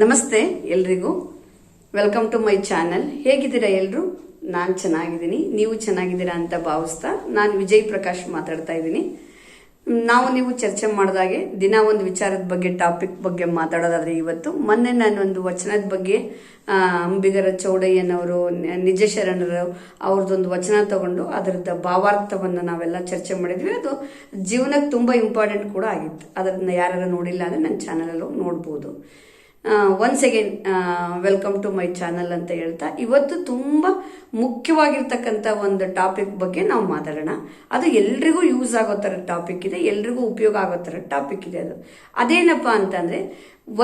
ನಮಸ್ತೆ ಎಲ್ರಿಗೂ. Welcome to my channel ಹೇಗಿದ್ದೀರಾ ಎಲ್ರು? ನಾನು ಚೆನ್ನಾಗಿದ್ದೀನಿ. ನೀವು ಚೆನ್ನಾಗಿದ್ದೀರಾ ಅಂತ ಭಾವಿಸ್ತಾ ನಾನು ವಿಜಯ್ ಪ್ರಕಾಶ್ ಮಾತಾಡ್ತಾ ಇದ್ದೀನಿ. ನಾವು ನೀವು ಚರ್ಚೆ ಮಾಡಿದಾಗೆ ದಿನ ಒಂದು ವಿಚಾರದ ಬಗ್ಗೆ ಟಾಪಿಕ್ ಬಗ್ಗೆ ಮಾತಾಡೋದಾದ್ರೆ ಇವತ್ತು. ಮೊನ್ನೆ ನಾನು ಒಂದು ವಚನದ ಬಗ್ಗೆ ಅಂಬಿಗರ ಚೌಡಯ್ಯನವರು ನಿಜ ಶರಣರು ಅವ್ರದ್ದೊಂದು ವಚನ ತಗೊಂಡು ಅದರದ ಭಾವಾರ್ಥವನ್ನು ನಾವೆಲ್ಲ ಚರ್ಚೆ ಮಾಡಿದ್ವಿ. ಅದು ಜೀವನಕ್ಕೆ ತುಂಬ ಇಂಪಾರ್ಟೆಂಟ್ ಕೂಡ ಆಗಿತ್ತು. ಅದನ್ನ ಯಾರು ನೋಡಿಲ್ಲ ಅಂದರೆ ನನ್ನ ಚಾನಲಲ್ಲೂ ನೋಡ್ಬೋದು. Once again welcome to my channel ಅಂತ ಹೇಳ್ತಾ, ಇವತ್ತು ತುಂಬ ಮುಖ್ಯವಾಗಿರ್ತಕ್ಕಂಥ ಒಂದು ಟಾಪಿಕ್ ಬಗ್ಗೆ ನಾವು ಮಾತಾಡೋಣ. ಅದು ಎಲ್ರಿಗೂ ಯೂಸ್ ಆಗೋ ಥರ ಟಾಪಿಕ್ ಇದೆ, ಎಲ್ರಿಗೂ ಉಪಯೋಗ ಆಗೋ ಥರ ಟಾಪಿಕ್ ಇದೆ ಅದು. ಅದೇನಪ್ಪ ಅಂತಂದರೆ,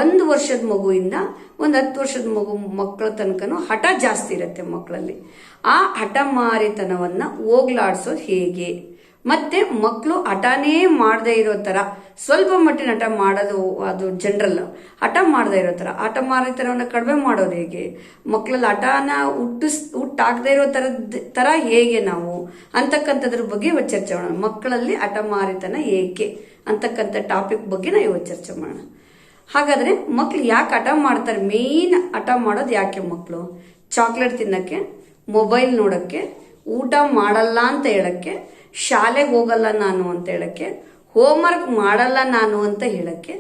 ಒಂದು ವರ್ಷದ ಮಗುವಿಂದ ಒಂದು ಹತ್ತು ವರ್ಷದ ಮಗು, ಮಕ್ಕಳ ತನಕನೂ ಹಠ ಜಾಸ್ತಿ ಇರುತ್ತೆ ಮಕ್ಕಳಲ್ಲಿ. ಆ ಹಠಮಾರಿತನವನ್ನು ಹೋಗ್ಲಾಡ್ಸೋದು ಹೇಗೆ? ಮತ್ತೆ ಮಕ್ಕಳು ಹಠನೇ ಮಾಡದೇ ಇರೋ ಥರ ಸ್ವಲ್ಪ ಮಟ್ಟಿನ ಹಠ ಮಾಡೋದು ಅದು ಜನರಲ್ ಹಠ ಮಾಡದೇ ಇರೋ ಥರ ಹಠ ಥರವನ್ನು ಕಡಿಮೆ ಮಾಡೋದು ಹೇಗೆ? ಮಕ್ಕಳಲ್ಲಿ ಹಠನ ಹುಟ್ಟಿಸ್, ಹುಟ್ಟಾಗದೇ ಇರೋ ಥರದ ಥರ ಹೇಗೆ ನಾವು? ಅಂತಕ್ಕಂಥದ್ರ ಬಗ್ಗೆ ಇವತ್ತು ಚರ್ಚೆ ಮಾಡೋಣ. ಮಕ್ಕಳಲ್ಲಿ ಹಠ ಮಾರಿತನ ಏಕೆ? ಅಂತಕ್ಕಂಥ ಟಾಪಿಕ್ ಬಗ್ಗೆ ನಾವು ಇವತ್ತು ಚರ್ಚೆ ಮಾಡೋಣ. ಹಾಗಾದರೆ ಮಕ್ಕಳು ಯಾಕೆ ಹಠ ಮಾಡ್ತಾರೆ? ಮೇಯ್ನ್ ಹಠ ಮಾಡೋದು ಯಾಕೆ ಮಕ್ಕಳು ಚಾಕ್ಲೇಟ್ ತಿನ್ನಕ್ಕೆ ಮೊಬೈಲ್ ನೋಡೋಕ್ಕೆ, ಊಟ ಮಾಡಲ್ಲ ಅಂತ ಹೇಳಕ್ಕೆ ಶಾಲೆಗೆ ಹೋಗಲ್ಲ ನಾನು ಅಂತ ಹೇಳಕ್ಕೆ ಹೋಮ್ವರ್ಕ್ ಮಾಡಲ್ಲ ನಾನು ಅಂತ ಹೇಳಕ್ಕೆ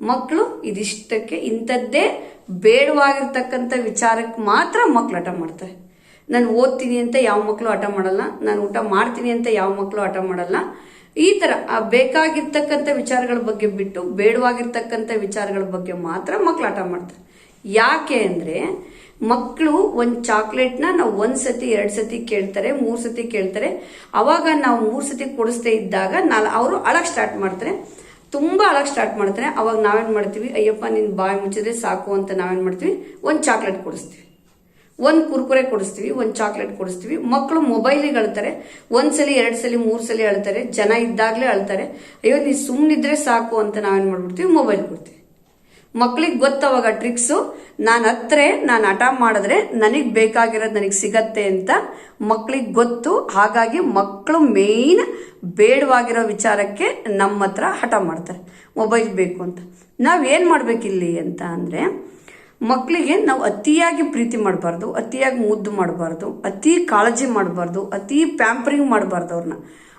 ಮಕ್ಕಳು ಇದಿಷ್ಟಕ್ಕೆ ಇಂಥದ್ದೇ ಬೇಡವಾಗಿರ್ತಕ್ಕಂಥ ವಿಚಾರಕ್ಕೆ ಮಾತ್ರ ಮಕ್ಕಳು ಹಠ ಮಾಡ್ತಾರೆ. ನಾನು ಓದ್ತೀನಿ ಅಂತ ಯಾವ ಮಕ್ಕಳು ಹಠ ಮಾಡಲ್ಲ, ನಾನು ಊಟ ಮಾಡ್ತೀನಿ ಅಂತ ಯಾವ ಮಕ್ಕಳು ಹಠ ಮಾಡಲ್ಲ. ಈ ಥರ ಬೇಕಾಗಿರ್ತಕ್ಕಂಥ ವಿಚಾರಗಳ ಬಗ್ಗೆ ಬಿಟ್ಟು ಬೇಡವಾಗಿರ್ತಕ್ಕಂಥ ವಿಚಾರಗಳ ಬಗ್ಗೆ ಮಾತ್ರ ಮಕ್ಕಳು ಹಠ ಮಾಡ್ತಾರೆ. ಯಾಕೆ ಅಂದ್ರೆ ಮಕ್ಕಳು ಒಂದು ಚಾಕ್ಲೇಟ್ನ ನಾವು ಒಂದ್ ಸತಿ, ಎರಡ್ ಸತಿ ಕೇಳ್ತಾರೆ, ಮೂರ್ ಸತಿ ಕೇಳ್ತಾರೆ. ಅವಾಗ ನಾವು ಮೂರ್ ಸತಿ ಕೊಡಿಸ್ದೇ ಇದ್ದಾಗ ನಾಲ್, ಅವರು ಅಳಕ್ ಸ್ಟಾರ್ಟ್ ಮಾಡ್ತಾರೆ. ತುಂಬಾ ಅಳಕ್ ಸ್ಟಾರ್ಟ್ ಮಾಡ್ತಾರೆ. ಅವಾಗ ನಾವೇನ್ ಮಾಡ್ತೀವಿ, ಅಯ್ಯಪ್ಪ, ನಿನ್ ಬಾಯಿ ಮುಚ್ಚಿದ್ರೆ ಸಾಕು ಅಂತ ನಾವೇನ್ ಮಾಡ್ತೀವಿ, ಒಂದ್ ಚಾಕ್ಲೇಟ್ ಕೊಡಿಸ್ತೀವಿ. ಒಂದು ಕುರ್ಕುರೆ ಕೊಡಿಸ್ತೀವಿ, ಒಂದು ಚಾಕ್ಲೇಟ್ ಕೊಡಿಸ್ತೀವಿ. ಮಕ್ಕಳು ಮೊಬೈಲಿಗೆ ಅಳ್ತಾರೆ. ಒಂದ್ಸಲಿ ಎರಡು ಸಲ, ಮೂರು ಸಲ ಅಳ್ತಾರೆ. ಜನ ಇದ್ದಾಗಲೇ ಅಳ್ತಾರೆ. ಅಯ್ಯೋ ನೀ ಸುಮ್ಮನಿದ್ರೆ ಸಾಕು ಅಂತ ನಾವೇನು ಮಾಡ್ಬಿಡ್ತೀವಿ ಮೊಬೈಲ್ ಕೊಡ್ತೀವಿ. ಮಕ್ಳಿಗೆ ಗೊತ್ತವಾಗ ಟ್ರಿಕ್ಸು ನಾನು ಹತ್ರೆ, ನಾನು ಹಠ ಮಾಡಿದ್ರೆ ನನಗೆ ಬೇಕಾಗಿರೋದು ನನಗೆ ಸಿಗತ್ತೆ ಅಂತ ಮಕ್ಳಿಗೆ ಗೊತ್ತು, ಹಾಗಾಗಿ ಮಕ್ಕಳು ಮೇಯ್ನ್ ಬೇಡವಾಗಿರೋ ವಿಚಾರಕ್ಕೆ ನಮ್ಮ ಹತ್ರ ಹಠ ಮಾಡ್ತಾರೆ. ಮೊಬೈಲ್ ಬೇಕು ಅಂತ. ನಾವು ಏನು ಮಾಡಬೇಕಿಲ್ಲಿ ಅಂತ ಅಂದರೆ ಮಕ್ಕಳಿಗೆ ನಾವು ಅತಿಯಾಗಿ ಪ್ರೀತಿ ಮಾಡಬಾರ್ದು, ಅತಿಯಾಗಿ ಮುದ್ದು ಮಾಡಬಾರ್ದು, ಅತಿ ಕಾಳಜಿ ಮಾಡಬಾರ್ದು, ಅತಿ ಪ್ಯಾಂಪರಿಂಗ್ ಮಾಡಬಾರ್ದು ಅವ್ರನ್ನ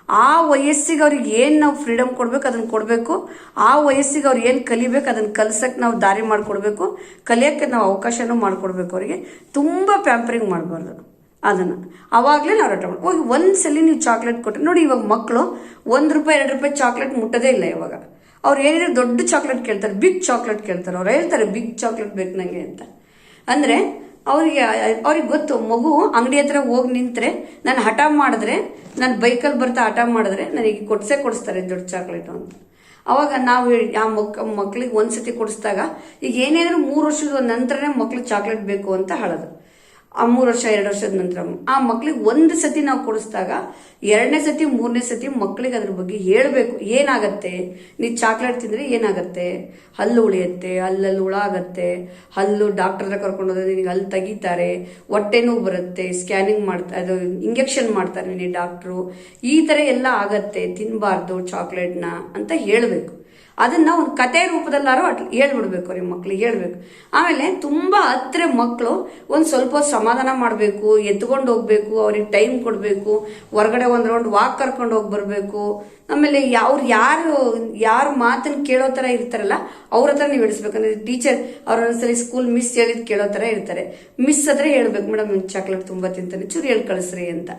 ಆ ವಯಸ್ಸಿಗೆ ಅವ್ರಿಗೆ ಏನು ನಾವು ಫ್ರೀಡಮ್ ಕೊಡಬೇಕು, ಅದನ್ನ ಕೊಡಬೇಕು. ಆ ವಯಸ್ಸಿಗೆ ಅವ್ರು ಏನು ಕಲಿಬೇಕು, ಅದನ್ನ ಕಲ್ಸಕ್ಕೆ ನಾವು ದಾರಿ ಮಾಡಿಕೊಡ್ಬೇಕು. ಕಲಿಯೋಕ್ಕೆ ನಾವು ಅವಕಾಶನೂ ಮಾಡಿಕೊಡ್ಬೇಕು ಅವರಿಗೆ. ತುಂಬ ಪ್ಯಾಂಪರಿಂಗ್ ಮಾಡಬಾರ್ದು ಅದನ್ನು. ಆವಾಗಲೇ ನಾವು ರಟ ಹೋಗಿ ಒಂದ್ಸಲಿ ನೀವು ಚಾಕ್ಲೇಟ್ ಕೊಟ್ಟರೆ ನೋಡಿ ಇವಾಗ ಮಕ್ಕಳು ಒಂದು ರೂಪಾಯಿ, ಎರಡು ರೂಪಾಯಿ ಚಾಕ್ಲೇಟ್ ಮುಟ್ಟೋದೇ ಇಲ್ಲ ಇವಾಗ. ಅವ್ರು ಏನಿದ್ರೆ ದೊಡ್ಡ ಚಾಕ್ಲೇಟ್ ಕೇಳ್ತಾರೆ ಬಿಗ್ ಚಾಕ್ಲೇಟ್ ಕೇಳ್ತಾರೆ. ಅವ್ರು ಹೇಳ್ತಾರೆ ಬಿಗ್ ಚಾಕ್ಲೇಟ್ ಬೇಕು ನನಗೆ ಅಂತ. ಅಂದರೆ ಅವರಿಗೆ, ಅವ್ರಿಗೆ ಗೊತ್ತು, ಮಗು ಅಂಗಡಿ ಹತ್ರ ಹೋಗಿ ನಿಂತರೆ ನಾನು ಹಠ ಮಾಡಿದ್ರೆ, ನಾನು ಬೈಕಲ್ಲಿ ಬರ್ತಾ ಹಠ ಮಾಡಿದ್ರೆ ನನಗೆ ಕೊಡ್ಸೇ ಕೊಡಿಸ್ತಾರೆ ದೊಡ್ಡ ಚಾಕ್ಲೇಟು ಅಂತ. ಅವಾಗ ನಾವು ಆ ಮಕ್, ಮಕ್ಳಿಗೆ ಒಂದ್ಸತಿ ಕೊಡಿಸಿದಾಗ, ಈಗ ಏನೇನಾದ್ರು ಮೂರು ವರ್ಷದ ನಂತರನೇ ಮಕ್ಳಿಗೆ ಚಾಕ್ಲೇಟ್ ಬೇಕು ಅಂತ ಹೇಳೋದು. ಆ ಮೂರು ವರ್ಷ, ಎರಡು ವರ್ಷದ ನಂತರ ಆ ಮಕ್ಳಿಗೆ ಒಂದು ಸತಿ ನಾವು ಕೊಡಿಸಿದಾಗ ಎರಡನೇ ಸತಿ, ಮೂರನೇ ಸತಿ ಮಕ್ಳಿಗೆ ಅದ್ರ ಬಗ್ಗೆ ಹೇಳಬೇಕು. ಏನಾಗತ್ತೆ? ನೀ ಚಾಕ್ಲೇಟ್ ತಿಂದರೆ ಏನಾಗತ್ತೆ? ಹಲ್ಲು ಉಳಿಯುತ್ತೆ, ಹಲ್ಲಲ್ಲಿ ಹುಳ ಆಗತ್ತೆ ಹಲ್ಲು ಡಾಕ್ಟರ್ ಕರ್ಕೊಂಡು ಹೋದ್ರೆ ನಿನಗೆ ಹಲ್ಲು ತೆಗಿತಾರೆ ಹೊಟ್ಟೆನೂ ಬರುತ್ತೆ ಸ್ಕ್ಯಾನಿಂಗ್ ಮಾಡ್ತಾ, ಅದು ಇಂಜೆಕ್ಷನ್ ಮಾಡ್ತಾರೆ ನಿನಗೆ ಡಾಕ್ಟ್ರು ಈ ಥರ ಎಲ್ಲ ಆಗತ್ತೆ ತಿನ್ನಬಾರ್ದು ಚಾಕ್ಲೇಟ್ನ ಅಂತ ಹೇಳಬೇಕು. ಅದನ್ನ ಒಂದು ಕತೆ ರೂಪದಲ್ಲಾರು ಅಟ್ ಹೇಳ್ಬಿಡ್ಬೇಕು ಅವ್ರಿಗೆ ಮಕ್ಳಿಗೆ ಹೇಳ್ಬೇಕು. ಆಮೇಲೆ ತುಂಬಾ ಹತ್ರ ಮಕ್ಕಳು ಒಂದು ಸ್ವಲ್ಪ ಸಮಾಧಾನ ಮಾಡಬೇಕು, ಎತ್ಕೊಂಡು ಹೋಗ್ಬೇಕು, ಅವ್ರಿಗೆ ಟೈಮ್ ಕೊಡಬೇಕು, ಹೊರಗಡೆ ಒಂದು ರೌಂಡ್ ವಾಕ್ ಕರ್ಕೊಂಡು ಹೋಗಿ ಬರಬೇಕು. ಆಮೇಲೆ ಅವ್ರು ಯಾರು, ಯಾರ ಮಾತನ್ನು ಕೇಳೋ ಥರ ಇರ್ತಾರಲ್ಲ, ಅವ್ರ ಹತ್ರ ನೀವು ಇಡಿಸ್ಬೇಕಂದ್ರೆ ಟೀಚರ್ ಅವ್ರ ಒಂದ್ಸಲಿ ಸ್ಕೂಲ್ ಮಿಸ್ ಹೇಳಿದ್ ಕೇಳೋ ಥರ ಇರ್ತಾರೆ. ಮಿಸ್ ಹತ್ರ ಹೇಳ್ಬೇಕು, ಮೇಡಮ್ ಚಾಕ್ಲೇಟ್ ತುಂಬ ತಿಂತಾನೆ, ಚೂರು ಹೇಳಿ ಕಳಿಸ್ರಿ ಅಂತ.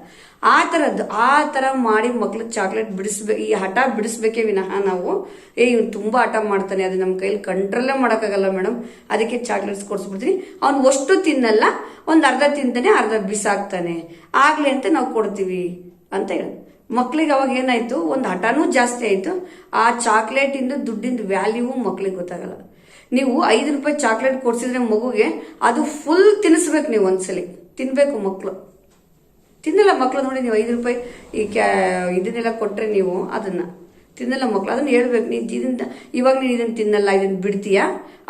ಆ ಥರದ್ದು ಆ ಥರ ಮಾಡಿ ಮಕ್ಳಿಗೆ ಚಾಕ್ಲೇಟ್ ಬಿಡಿಸ್ಬೇಕು ಈ ಹಠ ಬಿಡಿಸ್ಬೇಕೇ ವಿನಃ ನಾವು, ಏ, ಇವ್ನು ತುಂಬ ಹಠ ಮಾಡ್ತಾನೆ, ಅದು ನಮ್ಮ ಕೈಲಿ ಕಂಟ್ರೋಲೇ ಮಾಡೋಕ್ಕಾಗಲ್ಲ ಮೇಡಮ್ ಅದಕ್ಕೆ ಚಾಕ್ಲೇಟ್ಸ್ ಕೊಡಿಸ್ಬಿಡ್ತೀನಿ. ಅವ್ನು ಅಷ್ಟು ತಿನ್ನಲ್ಲ, ಒಂದು ಅರ್ಧ ತಿಂತಾನೆ, ಅರ್ಧ ಬಿಸಾಕ್ತಾನೆ. ಆಗಲಿ ಅಂತ ನಾವು ಕೊಡ್ತೀವಿ, ಅಂತ ಹೇಳಿ ಮಕ್ಳಿಗೆ ಅವಾಗ ಏನಾಯ್ತು, ಒಂದು ಹಠನೂ ಜಾಸ್ತಿ ಆಯ್ತು, ಆ ಚಾಕ್ಲೇಟಿಂದ ದುಡ್ಡಿನ ವ್ಯಾಲ್ಯೂ ಮಕ್ಳಿಗೆ ಗೊತ್ತಾಗಲ್ಲ. ನೀವು ಐದು ರೂಪಾಯಿ ಚಾಕ್ಲೇಟ್ ಕೊಡ್ಸಿದ್ರೆ ಮಗುಗೆ, ಅದು ಫುಲ್ ತಿನ್ನಿಸ್ಬೇಕು ನೀವು ಒಂದ್ಸಲಿ, ತಿನ್ಬೇಕು ಮಕ್ಕಳು ತಿನ್ನಲ್ಲ ಮಕ್ಕಳು ನೋಡಿ ನೀವು ಐದು ರೂಪಾಯಿ ಈ ಕ್ಯಾ ಇದನ್ನೆಲ್ಲ ಕೊಟ್ಟರೆ ನೀವು ಅದನ್ನು. ತಿನ್ನಲ್ಲ ಮಕ್ಕಳು ಅದನ್ನು ಹೇಳ್ಬೇಕು. ನೀನು ಇದನ್ನ ಇವಾಗ ನೀನು ಇದನ್ನು ತಿನ್ನಲ್ಲ, ಇದನ್ನು ಬಿಡ್ತೀಯಾ?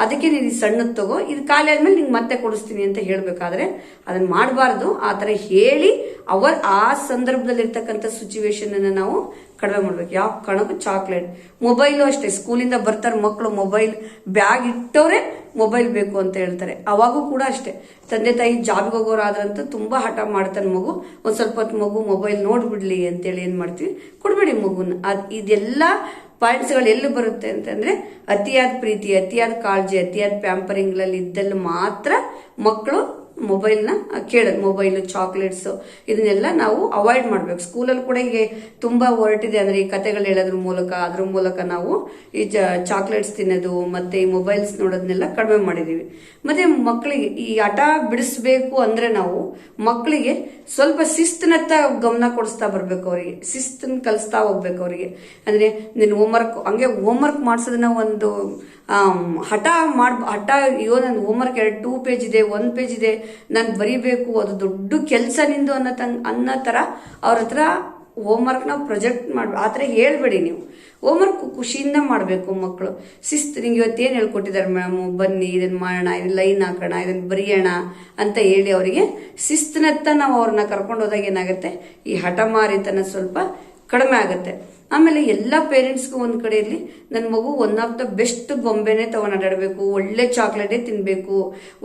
ಅದಕ್ಕೆ ನೀನು ಸಣ್ಣದು ತಗೋ. ಇದು ಖಾಲಿ ಆದಮೇಲೆ ನಿಂಗೆ ಮತ್ತೆ ಕೊಡಿಸ್ತೀನಿ ಅಂತ ಹೇಳಬೇಕಾದ್ರೆ ಅದನ್ನು ಮಾಡಬಾರ್ದು. ಆ ಥರ ಹೇಳಿ ಅವರ್ ಆ ಸಂದರ್ಭದಲ್ಲಿರ್ತಕ್ಕಂಥ ಸಿಚುವೇಶನನ್ನು ನಾವು ಕಡಿಮೆ ಮಾಡ್ಬೇಕು. ಯಾವ ಕಾರಣಕ್ಕೂ ಚಾಕ್ಲೇಟ್ ಮೊಬೈಲು ಅಷ್ಟೇ ಸ್ಕೂಲಿಂದ ಬರ್ತಾರೆ ಮಕ್ಕಳು ಮೊಬೈಲ್ ಬ್ಯಾಗ್ ಇಟ್ಟವ್ರೆ ಮೊಬೈಲ್ ಬೇಕು ಅಂತ ಹೇಳ್ತಾರೆ. ಅವಾಗೂ ಕೂಡ ಅಷ್ಟೇ. ತಂದೆ ತಾಯಿ ಜಾಬ್ಗೆ ಹೋಗೋರಾದ್ರಂತೂ ತುಂಬ ಹಠ ಮಾಡ್ತಾನೆ ಮಗು. ಒಂದು ಸ್ವಲ್ಪ ಹೊತ್ತು ಮಗು ಮೊಬೈಲ್ ನೋಡ್ಬಿಡ್ಲಿ ಅಂತೇಳಿ ಏನು ಮಾಡ್ತೀವಿ? ಕೊಡ್ಬೇಡಿ ಮಗುನ. ಅದು ಇದೆಲ್ಲ ಪಾಯಿಂಟ್ಸ್ಗಳು ಎಲ್ಲಿ ಬರುತ್ತೆ ಅಂತಂದ್ರೆ ಅತಿಯಾದ ಪ್ರೀತಿ, ಅತಿಯಾದ ಕಾಳಜಿ, ಅತಿಯಾದ ಪ್ಯಾಂಪರಿಂಗ್ಗಳಲ್ಲಿ ಇದ್ದಲ್ಲಿ ಮಾತ್ರ ಮಕ್ಕಳು ಮೊಬೈಲ್ನ ಕೇಳೋದು ಮೊಬೈಲು ಚಾಕ್ಲೇಟ್ಸು ಇದನ್ನೆಲ್ಲ ನಾವು ಅವಾಯ್ಡ್ ಮಾಡ್ಬೇಕು. ಸ್ಕೂಲಲ್ಲಿ ಕೂಡ ಈಗ ತುಂಬಾ ಹೊರಟಿದೆ ಅಂದ್ರೆ ಈ ಕತೆಗಳು ಹೇಳೋದ್ರ ಮೂಲಕ, ಅದ್ರ ಮೂಲಕ ನಾವು ಈ ಚಾಕ್ಲೇಟ್ಸ್ ತಿನ್ನೋದು ಮತ್ತೆ ಈ ಮೊಬೈಲ್ಸ್ ನೋಡೋದನ್ನೆಲ್ಲ ಕಡಿಮೆ ಮಾಡಿದೀವಿ. ಮತ್ತೆ ಮಕ್ಕಳಿಗೆ ಈ ಹಠ ಬಿಡಿಸ್ಬೇಕು ಅಂದ್ರೆ ನಾವು ಮಕ್ಕಳಿಗೆ ಸ್ವಲ್ಪ ಶಿಸ್ತಿನತ್ತ ಗಮನ ಕೊಡಿಸ್ತಾ ಬರ್ಬೇಕು ಅವರಿಗೆ. ಶಿಸ್ತನ್ನ ಕಲಿಸ್ತಾ ಹೋಗ್ಬೇಕು ಅವರಿಗೆ. ಅಂದ್ರೆ ನೀನು ಹೋಮ್ವರ್ಕ್ ಹಂಗೆ ಹೋಮ್ವರ್ಕ್ ಮಾಡಿಸೋದನ್ನ ಒಂದು ಹಠ ಮಾಡ್ ಹಠ ಅಯ್ಯೋ ನನ್ನ ಹೋಮ್ವರ್ಕ್ ಎರಡು ಟೂ ಪೇಜ್ ಇದೆ ಒನ್ ಪೇಜ್ ಇದೆ ನಾನು ಬರಿಬೇಕು, ಅದು ದೊಡ್ಡ ಕೆಲಸ ನಿಂದು ಅನ್ನೋ ತಂಗ್ ಅನ್ನೋ ಥರ ಅವ್ರ ಹತ್ರ ಹೋಮ್ವರ್ಕ್ನ ಪ್ರೊಜೆಕ್ಟ್ ಮಾಡ, ಆ ಥರ ಹೇಳ್ಬೇಡಿ ನೀವು. ಹೋಮ್ವರ್ಕ್ ಖುಷಿಯಿಂದ ಮಾಡಬೇಕು ಮಕ್ಕಳು ಶಿಸ್ತು, ನಿಂಗೆ ಇವತ್ತೇನು ಹೇಳ್ಕೊಟ್ಟಿದ್ದಾರೆ ಮೇಡಮ್ ಬನ್ನಿ ಇದನ್ನು ಮಾಡೋಣ ಇದನ್ನ ಲೈನ್ ಹಾಕೋಣ ಇದನ್ನು ಬರೆಯೋಣ ಅಂತ ಹೇಳಿ ಅವರಿಗೆ ಶಿಸ್ತಿನತ್ತ ನಾವು ಅವ್ರನ್ನ ಕರ್ಕೊಂಡು ಹೋದಾಗ ಏನಾಗುತ್ತೆ? ಈ ಹಠಮಾರಿತನ ಸ್ವಲ್ಪ ಕಡಿಮೆ ಆಗುತ್ತೆ. ಆಮೇಲೆ ಎಲ್ಲ ಪೇರೆಂಟ್ಸ್ಗೂ ಒಂದು ಕಡೆ ಇರಲಿ ನನ್ನ ಮಗು ಒನ್ ಆಫ್ ದ ಬೆಸ್ಟ್ ಗೊಂಬೆನೆ ತಗೊಂಡು ಆಟಾಡಬೇಕು ಒಳ್ಳೆ ಚಾಕ್ಲೇಟೇ ತಿನ್ಬೇಕು,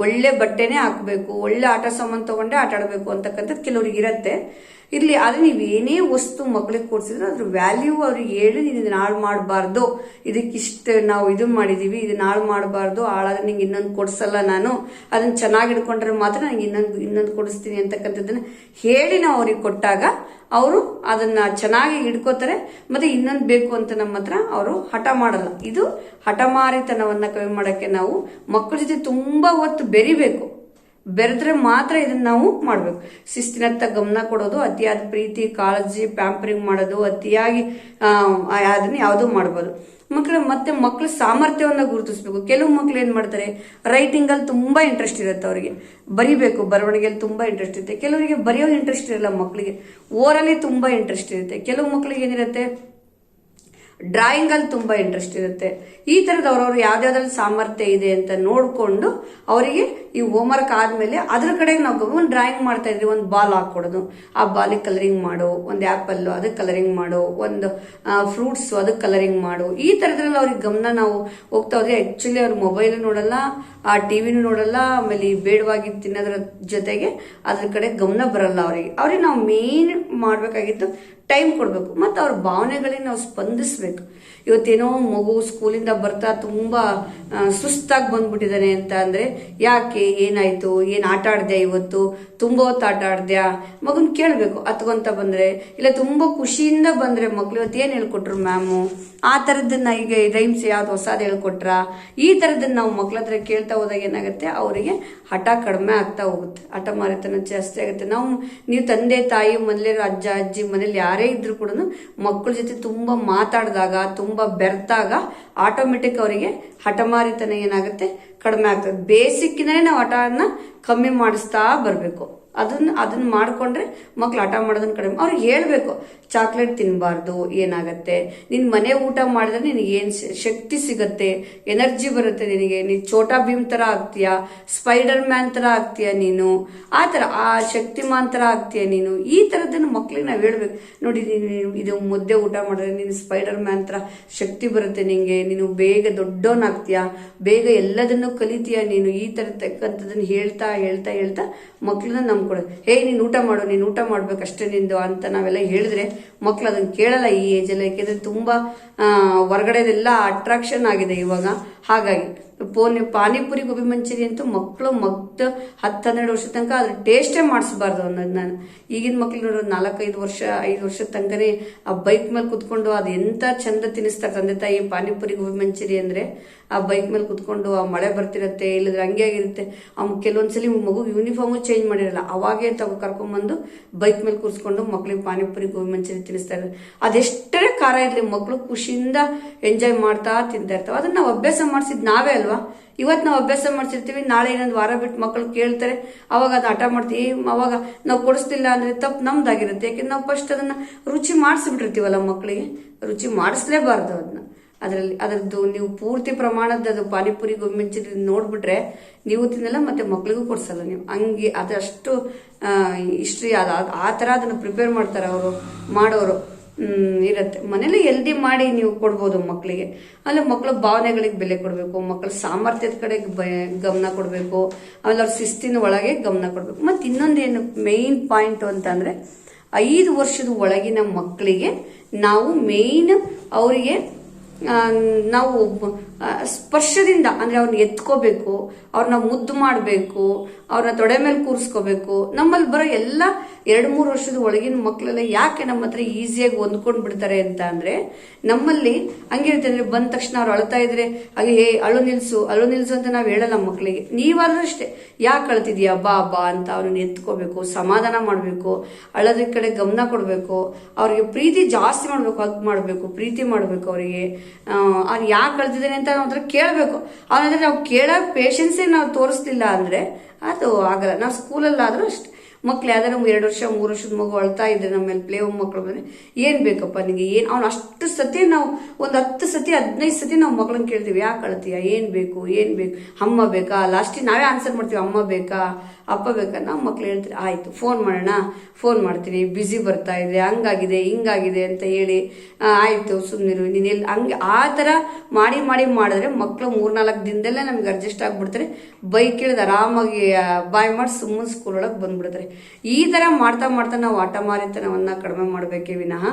ಒಳ್ಳೆ ಬಟ್ಟೆನೇ ಹಾಕಬೇಕು, ಒಳ್ಳೆ ಆಟ ಸಾಮಾನು ತಗೊಂಡೇ ಆಟ ಆಡಬೇಕು ಅಂತಕ್ಕಂಥದ್ದು ಕೆಲವ್ರಿಗೆ ಇರತ್ತೆ. ಇರ್ಲಿ, ಆದರೆ ನೀವು ಏನೇ ವಸ್ತು ಮಕ್ಕಳಿಗೆ ಕೊಡ್ಸಿದ್ರೆ ಅದ್ರ ವ್ಯಾಲ್ಯೂ ಅವ್ರಿಗೆ ಹೇಳಿ ನೀನು ಇದನ್ನ ಹಾಳು ಮಾಡಬಾರ್ದು. ಇದಕ್ಕಿಷ್ಟು ನಾವು ಇದು ಮಾಡಿದೀವಿ, ಇದನ್ನ ಹಾಳು ಮಾಡಬಾರ್ದು, ಹಾಳಾದ್ರೆ ನಿಂಗೆ ಇನ್ನೊಂದು ಕೊಡ್ಸಲ್ಲ ನಾನು. ಅದನ್ನ ಚೆನ್ನಾಗಿ ಹಿಡ್ಕೊಂಡ್ರೆ ಮಾತ್ರ ನಂಗೆ ಇನ್ನೊಂದು ಇನ್ನೊಂದು ಕೊಡಿಸ್ತೀನಿ ಅಂತಕ್ಕಂಥದ್ದನ್ನು ಹೇಳಿ ನಾವು ಅವ್ರಿಗೆ ಕೊಟ್ಟಾಗ ಅವರು ಅದನ್ನ ಚೆನ್ನಾಗಿ ಹಿಡ್ಕೋತಾರೆ. ಮತ್ತೆ ಇನ್ನೊಂದು ಬೇಕು ಅಂತ ನಮ್ಮ ಹತ್ರ ಅವರು ಹಠ ಮಾಡಲ್ಲ. ಇದು ಹಠಮಾರಿತನವನ್ನ ಕಮ್ಮಿ ಮಾಡಕ್ಕೆ ನಾವು ಮಕ್ಕಳ ಜೊತೆ ತುಂಬಾ ಹೊತ್ತು ಬೆರಿಬೇಕು. ಬೆರೆದ್ರೆ ಮಾತ್ರ ಇದನ್ನ ನಾವು ಮಾಡ್ಬೇಕು. ಶಿಸ್ತಿನತ್ತ ಗಮನ ಕೊಡೋದು, ಅತಿಯಾದ ಪ್ರೀತಿ, ಕಾಳಜಿ ಪ್ಯಾಂಪರಿಂಗ್ ಮಾಡೋದು, ಅತಿಯಾಗಿ ಅದನ್ನ ಯಾವುದು ಮಾಡ್ಬೋದು. ಮಕ್ಕಳು ಮತ್ತೆ ಮಕ್ಕಳ ಸಾಮರ್ಥ್ಯವನ್ನ ಗುರುತಿಸ್ಬೇಕು. ಕೆಲವು ಮಕ್ಕಳು ಏನ್ ಮಾಡ್ತಾರೆ ರೈಟಿಂಗ್ ಅಲ್ಲಿ ತುಂಬಾ ಇಂಟ್ರೆಸ್ಟ್ ಇರುತ್ತೆ ಅವರಿಗೆ. ಬರಿಬೇಕು ಬರವಣಿಗೆಯಲ್ಲಿ ತುಂಬಾ ಇಂಟ್ರೆಸ್ಟ್ ಇರುತ್ತೆ. ಕೆಲವರಿಗೆ ಬರೆಯೋ ಇಂಟ್ರೆಸ್ಟ್ ಇರಲ್ಲ ಮಕ್ಕಳಿಗೆ ಓರಲ್ಲಿ ತುಂಬಾ ಇಂಟ್ರೆಸ್ಟ್ ಇರುತ್ತೆ. ಕೆಲವು ಮಕ್ಕಳಿಗೆ ಏನಿರುತ್ತೆ ಡ್ರಾಯಿಂಗ್ ಅಲ್ಲಿ ತುಂಬಾ ಇಂಟ್ರೆಸ್ಟ್ ಇರುತ್ತೆ. ಈ ತರದ ಅವ್ರವ್ರು ಯಾವ್ದಾವ್ದ್ರಲ್ಲಿ ಸಾಮರ್ಥ್ಯ ಇದೆ ಅಂತ ನೋಡ್ಕೊಂಡು ಅವರಿಗೆ ಈ ಹೋಮ್ವರ್ಕ್ ಆದ್ಮೇಲೆ ಅದ್ರ ಕಡೆ ನಾವು ಒಂದು ಡ್ರಾಯಿಂಗ್ ಮಾಡ್ತಾ ಇದ್ರಿ ಒಂದು ಬಾಲ್ ಹಾಕೊಡೋದು. ಆ ಬಾಲಿಗೆ ಕಲರಿಂಗ್ ಮಾಡು, ಒಂದು ಆ್ಯಪಲ್ಲು ಅದಕ್ಕೆ ಕಲರಿಂಗ್ ಮಾಡು, ಒಂದು ಫ್ರೂಟ್ಸ್ ಅದಕ್ಕೆ ಕಲರಿಂಗ್ ಮಾಡು. ಈ ಥರದ್ರಲ್ಲಿ ಅವ್ರಿಗೆ ಗಮನ ನಾವು ಹೋಗ್ತಾ ಹೋದ್ರೆ ಆ್ಯಕ್ಚುಲಿ ಅವ್ರ ಮೊಬೈಲ್ ನೋಡಲ್ಲ, ಆ ಟಿವಿನೂ ನೋಡಲ್ಲ, ಆಮೇಲೆ ಈ ಬೇಡವಾಗಿ ತಿನ್ನೋದ್ರ ಜೊತೆಗೆ ಅದ್ರ ಕಡೆ ಗಮನ ಬರಲ್ಲ ಅವರಿಗೆ. ಅವ್ರಿಗೆ ನಾವು ಮೇನ್ ಮಾಡ್ಬೇಕಾಗಿತ್ತು ಟೈಮ್ ಕೊಡಬೇಕು. ಮತ್ತು ಅವ್ರ ಭಾವನೆಗಳಿಗೆ ನಾವು ಸ್ಪಂದಿಸ್ಬೇಕು. ಇವತ್ತೇನೋ ಮಗು ಸ್ಕೂಲಿಂದ ಬರ್ತಾ ತುಂಬಾ ಸುಸ್ತಾಗಿ ಬಂದ್ಬಿಟ್ಟಿದ್ದಾನೆ ಅಂತ ಅಂದರೆ, ಯಾಕೆ, ಏನಾಯ್ತು, ಏನು ಆಟ ಆಡ್ದೆ ಇವತ್ತು? ತುಂಬ ಹೊತ್ತು ಆಟ ಆಡ್ದ್ಯಾ? ಮಗನ್ ಕೇಳಬೇಕು, ಅತ್ಕೊಂತ ಬಂದ್ರೆ. ಇಲ್ಲ, ತುಂಬಾ ಖುಷಿಯಿಂದ ಬಂದ್ರೆ ಮಕ್ಳು ಇವತ್ತು ಏನು ಹೇಳ್ಕೊಟ್ರು ಮ್ಯಾಮು? ಆ ತರದನ್ನ ಈಗ ರೈಮ್ಸ್ ಯಾವ್ದು ಹೊಸದ್ ಹೇಳ್ಕೊಟ್ರ? ಈ ತರದನ್ನ ನಾವು ಮಕ್ಳ ಹತ್ರ ಕೇಳ್ತಾ ಹೋದಾಗ ಏನಾಗುತ್ತೆ? ಅವರಿಗೆ ಹಠ ಕಡಿಮೆ ಆಗ್ತಾ ಹೋಗುತ್ತೆ. ಹಠ ಮಾರಿತನ ಜಾಸ್ತಿ ಆಗುತ್ತೆ. ನಾವು, ನೀವು ತಂದೆ, ತಾಯಿ ಮನೇಲಿರೋ ಅಜ್ಜ, ಅಜ್ಜಿ ಮನೇಲಿ ಯಾರೇ ಇದ್ರು ಕೂಡ ಮಕ್ಕಳ ಜೊತೆ ತುಂಬಾ ಮಾತಾಡಿದಾಗ, ತುಂಬಾ ಬೆರ್ತಾಗ ಆಟೋಮೆಟಿಕ್ ಅವರಿಗೆ ಹಠಮಾರಿತನ ಏನಾಗುತ್ತೆ? ಕಡಿಮೆ ಆಗ್ತದೆ. ಬೇಸಿಕ್ಕಿನೇ ನಾವು ಹಠನ ಕಮ್ಮಿ ಮಾಡಿಸ್ತಾ ಬರಬೇಕು. ಅದನ್ನ ಅದನ್ನ ಮಾಡ್ಕೊಂಡ್ರೆ ಮಕ್ಳು ಹಠ ಮಾಡೋದನ್ನ ಕಡಿಮೆ. ಅವ್ರಿಗೆ ಹೇಳ್ಬೇಕು, ಚಾಕ್ಲೇಟ್ ತಿನ್ನಬಾರ್ದು ಏನಾಗತ್ತೆ? ನಿನ್ನ ಮನೆ ಊಟ ಮಾಡಿದ್ರೆ ನಿನಗೆ ಏನು ಶಕ್ತಿ ಸಿಗತ್ತೆ? ಎನರ್ಜಿ ಬರುತ್ತೆ ನಿನಗೆ? ನೀನು ಚೋಟಾ ಭೀಮ್ ತರ ಆಗ್ತೀಯಾ? ಸ್ಪೈಡರ್ ಮ್ಯಾನ್ ತರ ಆಗ್ತೀಯ ನೀನು? ಆ ಥರ ಆ ಶಕ್ತಿಮಾನ್ ಥರ ಆಗ್ತೀಯ ನೀನು? ಈ ಥರದ್ದನ್ನು ಮಕ್ಳಿಗೆ ನಾವು ಹೇಳ್ಬೇಕು. ನೋಡಿ, ನೀನು ಇದು ಮುದ್ದೆ ಊಟ ಮಾಡಿದ್ರೆ ನೀನು ಸ್ಪೈಡರ್ ಮ್ಯಾನ್ ತರ ಶಕ್ತಿ ಬರುತ್ತೆ ನಿಂಗೆ. ನೀನು ಬೇಗ ದೊಡ್ಡವನಾಗ್ತೀಯ ಬೇಗ ಎಲ್ಲದನ್ನು ಕಲಿತೀಯ ನೀನು? ಈ ತರ ತಕ್ಕಂಥದ್ದನ್ನು ಹೇಳ್ತಾ ಹೇಳ್ತಾ ಹೇಳ್ತಾ ಮಕ್ಳನ್ನ ನಂಬ್ಕೊಡೋದು ಹೇ, ನೀನು ಊಟ ಮಾಡು, ನೀನು ಊಟ ಮಾಡ್ಬೇಕಷ್ಟೇ ನಿಂದು ಅಂತ ನಾವೆಲ್ಲ ಹೇಳಿದ್ರೆ ಮಕ್ಳು ಅದನ್ನ ಕೇಳಲ್ಲ ಈ ಏಜಲ್ಲಿ ಯಾಕೆಂದ್ರೆ ತುಂಬಾ ಹೊರಗಡೆದೆಲ್ಲ ಅಟ್ರಾಕ್ಷನ್ ಆಗಿದೆ ಇವಾಗ. ಹಾಗಾಗಿ, ಪೋನ್, ಪಾನಿಪುರಿ ಗೋಬಿ ಮಂಚೂರಿ ಅಂತೂ ಮಕ್ಕಳು ಮಗ್ದು ಹತ್ತು ಹನ್ನೆರಡು ವರ್ಷದ ತನಕ ಅದ್ರ ಟೇಸ್ಟೇ ಮಾಡಿಸ್ಬಾರ್ದು ಅನ್ನೋದು ನಾನು. ಈಗಿನ ಮಕ್ಳು ನೋಡೋದು ನಾಲ್ಕೈದು ವರ್ಷ, ಐದು ವರ್ಷದ ತನಕನೇ ಆ ಬೈಕ್ ಮೇಲೆ ಕುತ್ಕೊಂಡು ಅದು ಎಂಥ ಚಂದ ತಿನ್ನಿಸ್ತಾರೆ ತಂದೆ ತಾಯಿ ಪಾನಿಪುರಿ ಗೋಬಿ ಮಂಚೂರಿ ಅಂದ್ರೆ ಆ ಬೈಕ್ ಮೇಲೆ ಕುತ್ಕೊಂಡು ಆ ಮಳೆ ಬರ್ತಿರತ್ತೆ, ಇಲ್ಲದ್ರೆ ಹಂಗೆ ಆಗಿರುತ್ತೆ. ಆ ಕೆಲವೊಂದ್ಸಲಿ ಮಗು ಯೂನಿಫಾರ್ಮು ಚೇಂಜ್ ಮಾಡಿರಲ್ಲ. ಅವಾಗೇ ತಗೋ ಕರ್ಕೊಂಡ್ಬಂದು ಬೈಕ್ ಮೇಲೆ ಕೂರಿಸ್ಕೊಂಡು ಮಕ್ಳಿಗೆ ಪಾನಿಪುರಿ ಗೋಬಿ ಮಂಚೂರಿ ತಿನ್ನಿಸ್ತಾ ಇದ್ರು ಅದೆಷ್ಟೇ ಖಾರ ಇರಲಿ. ಮಕ್ಕಳು ಖುಷಿಯಿಂದ ಎಂಜಾಯ್ ಮಾಡ್ತಾ ತಿಂತಾ ಇರ್ತಾವೆ. ಅದನ್ನ ನಾವು ಅಭ್ಯಾಸ ಮಾಡಿಸಿದ್ ನಾವೇ ಅಲ್ವಾ? ಇವತ್ತು ನಾವು ಅಭ್ಯಾಸ ಮಾಡ್ಸಿರ್ತೀವಿ. ನಾಳೆ ಇನ್ನೊಂದು ವಾರ ಬಿಟ್ಟು ಮಕ್ಕಳು ಕೇಳ್ತಾರೆ. ಅವಾಗ ಅದು ಹಠ ಮಾಡ್ತೀವಿ. ಅವಾಗ ನಾವು ಕೊಡಿಸ್ತಿಲ್ಲ ಅಂದ್ರೆ ತಪ್ಪು ನಮ್ದಾಗಿರುತ್ತೆ. ಯಾಕೆಂದ್ರೆ ನಾವು ಫಸ್ಟ್ ಅದನ್ನ ರುಚಿ ಮಾಡಿಸ್ಬಿಟ್ಟಿರ್ತೀವಲ್ಲ ಮಕ್ಕಳಿಗೆ ರುಚಿ ಮಾಡಿಸ್ಲೇಬಾರ್ದು ಅದನ್ನ. ಅದರಲ್ಲಿ ಅದರದ್ದು ನೀವು ಪೂರ್ತಿ ಪ್ರಮಾಣದ ಅದು ಪಾನಿಪುರಿ ಗೋಬಿ ಮಂಚೂರಿ ನೋಡ್ಬಿಟ್ರೆ ನೀವು ತಿನ್ನಲ್ಲ ಮತ್ತೆ ಮಕ್ಳಿಗೂ ಕೊಡ್ಸಲ್ಲ ನೀವು. ಹಂಗೆ ಅದಷ್ಟು ಇಷ್ಟ್ರಿ ಅದ ಆ ಥರ ಅದನ್ನು ಪ್ರಿಪೇರ್ ಮಾಡ್ತಾರೆ ಅವರು, ಮಾಡೋರು. ಇರುತ್ತೆ. ಮನೇಲಿ ಎಲ್ದಿ ಮಾಡಿ ನೀವು ಕೊಡ್ಬೋದು ಮಕ್ಕಳಿಗೆ ಆಮೇಲೆ ಮಕ್ಕಳ ಭಾವನೆಗಳಿಗೆ ಬೆಲೆ ಕೊಡಬೇಕು. ಮಕ್ಕಳ ಸಾಮರ್ಥ್ಯದ ಕಡೆ ಬ- ಗಮನ ಕೊಡಬೇಕು. ಆಮೇಲೆ ಅವ್ರ ಶಿಸ್ತಿನ ಒಳಗೆ ಗಮನ ಕೊಡಬೇಕು. ಮತ್ತು ಇನ್ನೊಂದೇನು ಮೇಯ್ನ್ ಪಾಯಿಂಟ್ ಅಂತಂದರೆ ಐದು ವರ್ಷದ ಒಳಗಿನ ಮಕ್ಕಳಿಗೆ ನಾವು ಮೇಯ್ನ್ ಅವರಿಗೆ ಆ, ನಾವು ಆ, ಸ್ಪರ್ಶದಿಂದ, ಅಂದ್ರೆ ಅವ್ರನ್ನ ಎತ್ಕೋಬೇಕು ಅವ್ರನ್ನ ಮುದ್ದು ಮಾಡಬೇಕು ಅವ್ರನ್ನ ತೊಡೆ ಮೇಲೆ ಕೂರಿಸ್ಕೋಬೇಕು. ನಮ್ಮಲ್ಲಿ ಬರೋ ಎಲ್ಲ ಎರಡು ಮೂರು ವರ್ಷದ ಒಳಗಿನ ಮಕ್ಕಳೆಲ್ಲ ಯಾಕೆ ನಮ್ಮ ಹತ್ರ ಈಸಿಯಾಗಿ ಹೊಂದ್ಕೊಂಡು ಬಿಡ್ತಾರೆ ಅಂತ ಅಂದ್ರೆ, ನಮ್ಮಲ್ಲಿ ಹಂಗಿರುತ್ತೆ ಅಂದ್ರೆ ಬಂದ ತಕ್ಷಣ ಅವ್ರು ಅಳ್ತಾ ಇದ್ರೆ ಹಾಗೆ ಹೇ, ಅಳು ನಿಲ್ಸು ಅಳು ನಿಲ್ಸು ಅಂತ ನಾವು ಹೇಳಲ್ಲ ಮಕ್ಕಳಿಗೆ ನೀವಾದ್ರೂ ಅಷ್ಟೇ, ಯಾಕೆ ಅಳ್ತಿದ್ಯಾ, ಬಾ ಬಾ ಅಂತ ಅವ್ರನ್ನ ಎತ್ಕೋಬೇಕು, ಸಮಾಧಾನ ಮಾಡಬೇಕು ಅಳೋದ್ರ ಕಡೆ ಗಮನ ಕೊಡಬೇಕು, ಅವ್ರಿಗೆ ಪ್ರೀತಿ ಜಾಸ್ತಿ ಮಾಡಬೇಕು, ಹಗ್ ಮಾಡಬೇಕು, ಪ್ರೀತಿ ಮಾಡಬೇಕು ಅವರಿಗೆ. ಅವ್ನು ಯಾಕೆ ಕಳ್ತಿದ್ದಾನೆ ಅಂತ ನಾವು ಕೇಳಬೇಕು. ಅವನಂದ್ರೆ ನಾವು ಕೇಳೋ ಪೇಷನ್ಸೇ ನಾವು ತೋರಿಸ್ಲಿಲ್ಲ ಅಂದ್ರೆ ಅದು ಆಗಲ್ಲ. ನಾವು ಸ್ಕೂಲಲ್ಲಾದ್ರೂ ಅಷ್ಟೇ. ಮಕ್ಳು ಯಾವ್ದಾರ ಎರಡು ವರ್ಷ, ಮೂರು ವರ್ಷದ ಮಗು ಅಳ್ತಾ ಇದ್ರೆ ನಮ್ಮ ಮೇಲೆ ಪ್ಲೇ ಹೋಮ್ ಮಕ್ಳು ಬಂದ್ರೆ ಏನ್ ಬೇಕಪ್ಪ ನಿಮಗೆ ಏನು ಅವ್ನು ಅಷ್ಟು ಸತಿ ನಾವು ಒಂದು ಹತ್ತು ಸತಿ, ಹದಿನೈದು ಸತಿ ನಾವು ಮಕ್ಳನ್ನ ಕೇಳ್ತೀವಿ, ಯಾಕೆ ಅಳ್ತೀಯಾ? ಏನ್ ಬೇಕು? ಏನ್ ಬೇಕು? ಅಮ್ಮ ಬೇಕಾ? ಲಾಸ್ಟಿಗೆ ನಾವೇ ಆನ್ಸರ್ ಮಾಡ್ತೀವಿ, ಅಮ್ಮ ಬೇಕಾ? ಅಪ್ಪ ಬೇಕಾ? ನಾವು ಮಕ್ಳು ಹೇಳ್ತೀವಿ, ಆಯ್ತು ಫೋನ್ ಮಾಡೋಣ ಫೋನ್ ಮಾಡ್ತೀನಿ ಬ್ಯುಸಿ ಬರ್ತಾ ಇದೆ ಹಂಗಾಗಿದೆ, ಹಿಂಗಾಗಿದೆ ಅಂತ ಹೇಳಿ ಆಯಿತು ಸುಮ್ಮನಿರು ನೀನು ಎಲ್ಲಿ ಹಂಗೆ ಆ ಥರ ಮಾಡಿ ಮಾಡಿ ಮಾಡಿದ್ರೆ ಮಕ್ಕಳು ಮೂರ್ನಾಲ್ಕು ದಿನದಲ್ಲೇ ನಮ್ಗೆ ಅಡ್ಜಸ್ಟ್ ಆಗಿಬಿಡ್ತಾರೆ. ಬೈಕ್ ಇಳಿದು ಆರಾಮಾಗಿ ಬಾಯ್ ಮಾಡಿ ಸುಮ್ಮನೆ ಸ್ಕೂಲ್ ಒಳಗೆ ಬಂದ್ಬಿಡ್ತಾರೆ. ಈ ಥರ ಮಾಡ್ತಾ ಮಾಡ್ತಾ ನಾವು ಆಟ ಮಾರಿತನವನ್ನ ಕಡಿಮೆ ಮಾಡಬೇಕೇ ವಿನಃ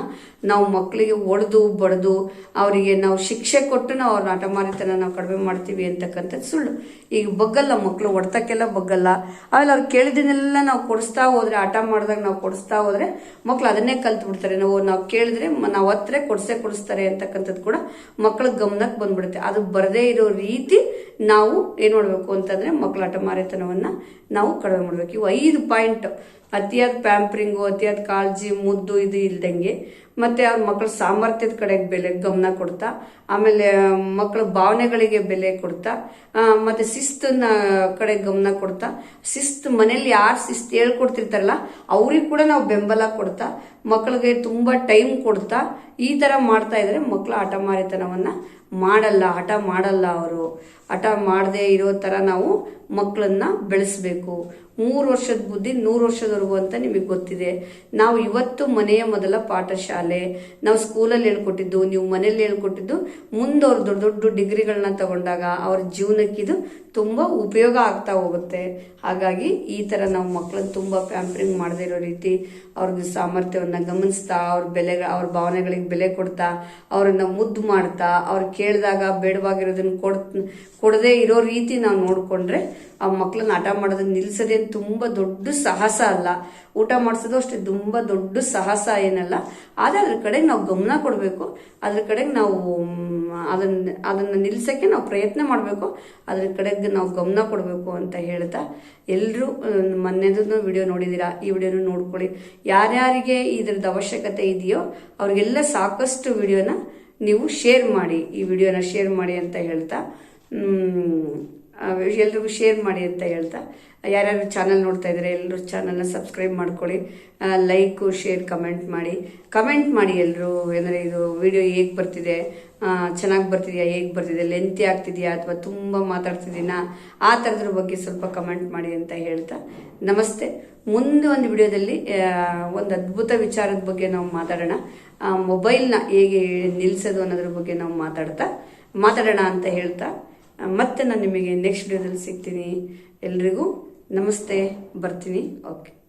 ನಾವು ಮಕ್ಕಳಿಗೆ ಒಡೆದು ಬಡ್ದು, ಅವರಿಗೆ ನಾವು ಶಿಕ್ಷೆ ಕೊಟ್ಟು ನಾವು ಅವ್ರ ಆಟ ಮಾರಿತನ ನಾವು ಕಡಿಮೆ ಮಾಡ್ತೀವಿ ಅಂತಕ್ಕಂಥದ್ದು ಸುಳ್ಳು. ಈಗ ಬಗ್ಗಲ್ಲ ಮಕ್ಕಳು ಒಡ್ತಕ್ಕೆಲ್ಲ ಬಗ್ಗಲ್ಲ. ಆಮೇಲೆ ಅವ್ರು ಕೇಳಿದನ್ನೆಲ್ಲ ನಾವು ಕೊಡಿಸ್ತಾ ಹೋದ್ರೆ, ಆಟ ಮಾಡಿದಾಗ ನಾವು ಕೊಡಿಸ್ತಾ ಹೋದ್ರೆ ಮಕ್ಕಳು ಅದನ್ನೇ ಕಲ್ತು ಬಿಡ್ತಾರೆ ನಾವು ನಾವು ಕೇಳಿದ್ರೆ ನಾವು ಹತ್ರ ಕೊಡ್ಸೇ ಕೊಡಿಸ್ತಾರೆ ಅಂತಕ್ಕಂಥದ್ದು ಕೂಡ ಮಕ್ಕಳ ಗಮನಕ್ಕೆ ಬಂದ್ಬಿಡುತ್ತೆ. ಅದು ಬರದೇ ಇರೋ ರೀತಿ ನಾವು ಏನು ಮಾಡಬೇಕು ಅಂತಂದ್ರೆ ಮಕ್ಕಳ ಆಟ ಮಾರಿತನವನ್ನ ನಾವು ಕಡಿಮೆ ಮಾಡಬೇಕು. ಇವು ಐದು ಪಾಯಿಂಟ್ ಅತಿಯಾದ ಪ್ಯಾಂಪರಿಂಗು ಅತಿಯಾದ ಕಾಳಜಿ, ಮುದ್ದು ಇದು ಇಲ್ದಂಗೆ. ಮತ್ತೆ ಅವ್ರ ಮಕ್ಕಳ ಸಾಮರ್ಥ್ಯದ ಕಡೆಗೆ ಬೆಲೆ ಗಮನ ಕೊಡ್ತಾ, ಆಮೇಲೆ ಮಕ್ಕಳ ಭಾವನೆಗಳಿಗೆ ಬೆಲೆ ಕೊಡ್ತಾ ಮತ್ತೆ ಶಿಸ್ತನ್ನ ಕಡೆ ಗಮನ ಕೊಡ್ತಾ, ಶಿಸ್ತು ಮನೇಲಿ ಯಾರು ಶಿಸ್ತು ಹೇಳ್ಕೊಡ್ತಿರ್ತಾರಲ್ಲ, ಅವ್ರಿಗೆ ಕೂಡ ನಾವು ಬೆಂಬಲ ಕೊಡ್ತಾ ಮಕ್ಕಳಿಗೆ ತುಂಬಾ ಟೈಮ್ ಕೊಡ್ತಾ, ಈ ತರ ಮಾಡ್ತಾ ಇದ್ರೆ ಮಕ್ಕಳ ಹಠ ಮಾರಿತನವನ್ನ ಮಾಡಲ್ಲ, ಹಠ ಮಾಡಲ್ಲ ಅವರು. ಹಠ ಮಾಡದೇ ಇರೋ ತರ ನಾವು ಮಕ್ಕಳನ್ನ ಬೆಳೆಸ್ಬೇಕು. ಮೂರು ವರ್ಷದ ಬುದ್ಧಿ ನೂರು ವರ್ಷದವರೆಗೂ ಅಂತ ನಿಮಗೆ ಗೊತ್ತಿದೆ. ನಾವು ಇವತ್ತು ಮನೆಯ ಮೊದಲ ಪಾಠಶಾಲೆ. ನಾವು ಸ್ಕೂಲಲ್ಲಿ ಹೇಳ್ಕೊಟ್ಟಿದ್ದು, ನೀವು ಮನೇಲಿ ಹೇಳ್ಕೊಟ್ಟಿದ್ದು, ಮುಂದೆ ಅವ್ರ ದೊಡ್ಡ ದೊಡ್ಡ ಡಿಗ್ರಿಗಳನ್ನ ತಗೊಂಡಾಗ ಅವ್ರ ಜೀವನಕ್ಕಿದು ತುಂಬ ಉಪಯೋಗ ಆಗ್ತಾ ಹೋಗುತ್ತೆ. ಹಾಗಾಗಿ ಈ ಥರ ನಾವು ಮಕ್ಕಳನ್ನ ತುಂಬ ಪ್ಯಾಂಪ್ರಿಂಗ್ ಮಾಡದೇ ಇರೋ ರೀತಿ ಅವ್ರಿಗೆ ಸಾಮರ್ಥ್ಯವನ್ನು ಗಮನಿಸ್ತಾ, ಅವ್ರ ಬೆಲೆ ಅವ್ರ ಭಾವನೆಗಳಿಗೆ ಬೆಲೆ ಕೊಡ್ತಾ, ಅವರನ್ನು ಮುದ್ದು ಮಾಡ್ತಾ, ಅವ್ರು ಕೇಳಿದಾಗ ಬೇಡವಾಗಿರೋದನ್ನು ಕೊಡ್ ಕೊಡದೇ ಇರೋ ರೀತಿ ನಾವು ನೋಡ್ಕೊಂಡ್ರೆ ಆ ಮಕ್ಕಳನ್ನ ಆಟ ಮಾಡೋದನ್ನ ನಿಲ್ಸೋದೇನು ತುಂಬಾ ದೊಡ್ಡ ಸಾಹಸ ಅಲ್ಲ. ಊಟ ಮಾಡಿಸೋದು ಅಷ್ಟೇ ತುಂಬಾ ದೊಡ್ಡ ಸಾಹಸ ಏನಲ್ಲ. ಆದ್ರೆ ಅದ್ರ ಕಡೆಗೆ ನಾವು ಗಮನ ಕೊಡಬೇಕು. ಅದ್ರ ಕಡೆಗೆ ನಾವು ಅದನ್ನ ಅದನ್ನ ನಿಲ್ಸಕ್ಕೆ ನಾವು ಪ್ರಯತ್ನ ಮಾಡಬೇಕು. ಅದ್ರ ಕಡೆಗೆ ನಾವು ಗಮನ ಕೊಡಬೇಕು ಅಂತ ಹೇಳ್ತಾ ಎಲ್ಲರೂ ಮೊನ್ನೆದನ್ನು ವಿಡಿಯೋ ನೋಡಿದ್ದೀರಾ? ಈ ವಿಡಿಯೋನ ನೋಡ್ಕೊಳ್ಳಿ. ಯಾರ್ಯಾರಿಗೆ ಇದ್ರದ್ದು ಅವಶ್ಯಕತೆ ಇದೆಯೋ ಅವ್ರಿಗೆಲ್ಲ ಸಾಕಷ್ಟು ವಿಡಿಯೋನ ನೀವು ಶೇರ್ ಮಾಡಿ. ಈ ವಿಡಿಯೋನ ಶೇರ್ ಮಾಡಿ ಅಂತ ಹೇಳ್ತಾ ಎಲ್ರಿಗೂ ಶೇರ್ ಮಾಡಿ ಅಂತ ಹೇಳ್ತಾ. ಯಾರ್ಯಾರು ಚಾನಲ್ ನೋಡ್ತಾ ಇದ್ದಾರೆ ಎಲ್ಲರೂ ಚಾನಲ್ನ ಸಬ್ಸ್ಕ್ರೈಬ್ ಮಾಡ್ಕೊಳ್ಳಿ. ಲೈಕು ಶೇರ್ ಕಮೆಂಟ್ ಮಾಡಿ. ಕಮೆಂಟ್ ಮಾಡಿ ಎಲ್ಲರೂ ಏನಾರ ಇದು ವಿಡಿಯೋ ಹೇಗೆ ಬರ್ತಿದೆ ಚೆನ್ನಾಗಿ ಬರ್ತಿದೆಯಾ, ಹೇಗೆ ಬರ್ತಿದೆ ಲೆಂತಿ ಆಗ್ತಿದೆಯಾ ಅಥವಾ ತುಂಬ ಮಾತಾಡ್ತಿದ್ದೀನಾ, ಆ ಥರದ್ರ ಬಗ್ಗೆ ಸ್ವಲ್ಪ ಕಮೆಂಟ್ ಮಾಡಿ ಅಂತ ಹೇಳ್ತಾ. ನಮಸ್ತೆ. ಮುಂದೆ ಒಂದು ವಿಡಿಯೋದಲ್ಲಿ ಒಂದು ಅದ್ಭುತ ವಿಚಾರದ ಬಗ್ಗೆ ನಾವು ಮಾತಾಡೋಣ. ಮೊಬೈಲ್ನ ಹೇಗೆ ನಿಲ್ಲಿಸೋದು ಅನ್ನೋದ್ರ ಬಗ್ಗೆ ನಾವು ಮಾತಾಡ್ತಾ, ಮಾತಾಡೋಣ ಅಂತ ಹೇಳ್ತಾ. ಮತ್ತೆ ನಾನು ನಿಮಗೆ ನೆಕ್ಸ್ಟ್ ವಿಡಿಯೋದಲ್ಲಿ ಸಿಗ್ತೀನಿ. ಎಲ್ರಿಗೂ ನಮಸ್ತೆ ಬರ್ತೀನಿ. ಓಕೆ